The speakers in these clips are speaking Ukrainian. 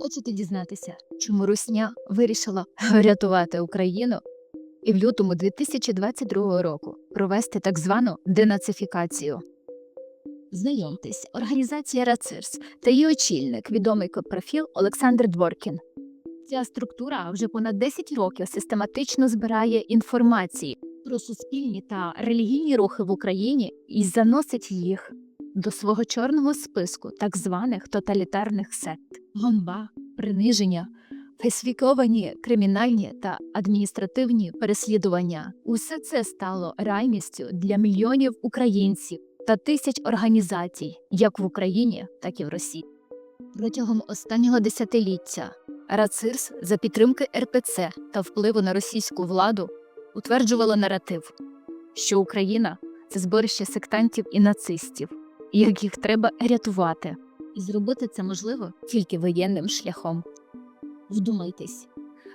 Хочете дізнатися, чому Русня вирішила врятувати Україну і в лютому 2022 року провести так звану денацифікацію? Знайомтесь, організація РАЦИРС та її очільник, відомий профіл Олександр Дворкін. Ця структура вже понад 10 років систематично збирає інформації про суспільні та релігійні рухи в Україні і заносить їх до свого чорного списку так званих тоталітарних сект. Гомба, приниження, фальсифіковані кримінальні та адміністративні переслідування. Усе це стало реальністю для мільйонів українців та тисяч організацій, як в Україні, так і в Росії. Протягом останнього десятиліття РАЦИРС за підтримки РПЦ та впливу на російську владу утверджувало наратив, що Україна це зборище сектантів і нацистів, яких треба рятувати. І зробити це можливо тільки воєнним шляхом. Вдумайтесь,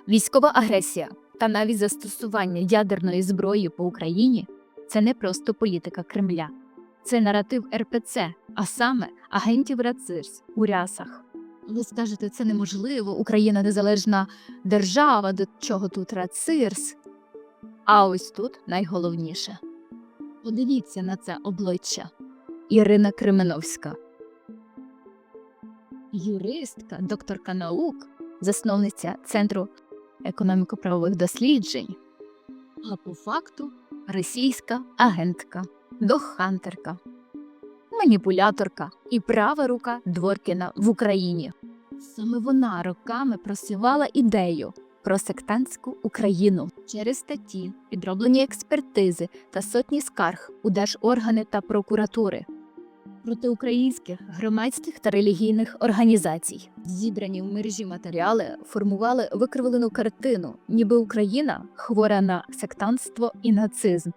військова агресія та навіть застосування ядерної зброї по Україні це не просто політика Кремля, це наратив РПЦ, а саме агентів РАЦИРС у рясах. Ви скажете, це неможливо, Україна незалежна держава, до чого тут РАЦИРС. А ось тут найголовніше. Подивіться на це обличчя. Ірина Кременовська. Юристка, докторка наук, засновниця Центру економіко-правових досліджень. А по факту російська агентка, дохантерка, маніпуляторка і права рука Дворкіна в Україні. Саме вона роками просувала ідею про сектантську Україну через статті, підроблені експертизи та сотні скарг у держоргани та прокуратури проти українських громадських та релігійних організацій. Зібрані в мережі матеріали формували викривлену картину, ніби Україна хвора на сектантство і нацизм.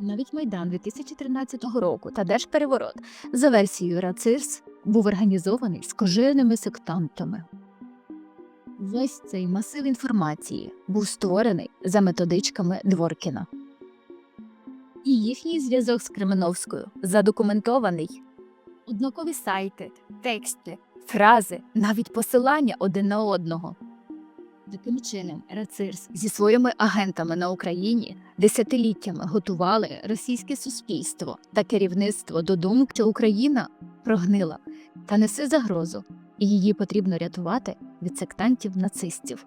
Навіть Майдан 2013 року та Держпереворот за версією РАЦИРС був організований скоженими сектантами. Весь цей масив інформації був створений за методичками Дворкіна. І їхній зв'язок з Кременовською задокументований. Однакові сайти, тексти, фрази, навіть посилання один на одного. Таким чином, РАЦИРС зі своїми агентами на Україні десятиліттями готували російське суспільство та керівництво до думки, що Україна прогнила та несе загрозу, і її потрібно рятувати від сектантів нацистів.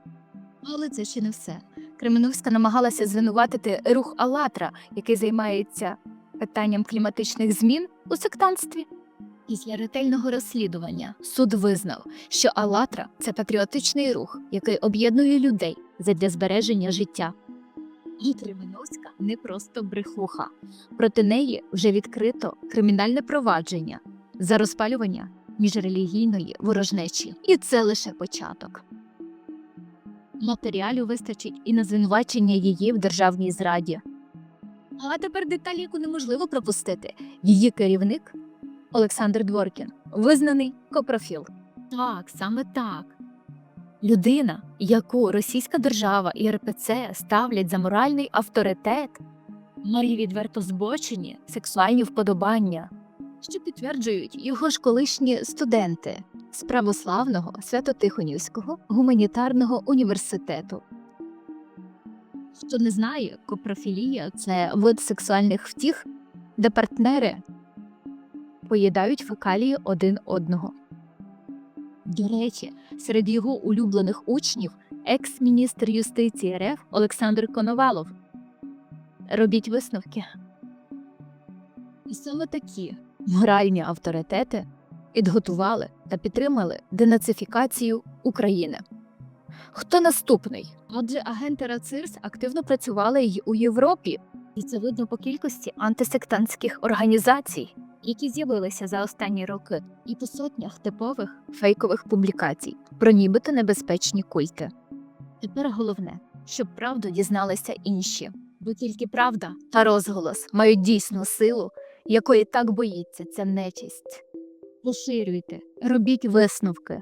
Але це ще не все. Кременовська намагалася звинуватити рух Алатра, який займається питанням кліматичних змін у сектантстві. Після ретельного розслідування суд визнав, що Алатра це патріотичний рух, який об'єднує людей задля збереження життя. І Кременовська не просто брехуха. Проти неї вже відкрито кримінальне провадження за розпалювання міжрелігійної ворожнечі. І це лише початок. Матеріалів вистачить і на звинувачення її в державній зраді. А тепер деталі, яку неможливо пропустити. Її керівник Олександр Дворкін, визнаний копрофіл. Так, саме так. Людина, яку російська держава і РПЦ ставлять за моральний авторитет, має відверто збочені сексуальні вподобання, що підтверджують його ж колишні студенти з православного Свято-Тихонівського гуманітарного університету. Хто не знає, копрофілія це вид сексуальних втіх, де партнери поїдають фекалії один одного. До речі, серед його улюблених учнів екс-міністр юстиції РФ Олександр Коновалов. Робіть висновки. І саме такі моральні авторитети підготували та підтримали денацифікацію України. Хто наступний? Адже агенти РАЦИРС активно працювали й у Європі, і це видно по кількості антисектантських організацій, які з'явилися за останні роки, і по сотнях типових фейкових публікацій про нібито небезпечні культи. Тепер головне, щоб правду дізналися інші, бо тільки правда та розголос мають дійсну силу, якої так боїться ця нечисть. Поширюйте, робіть висновки,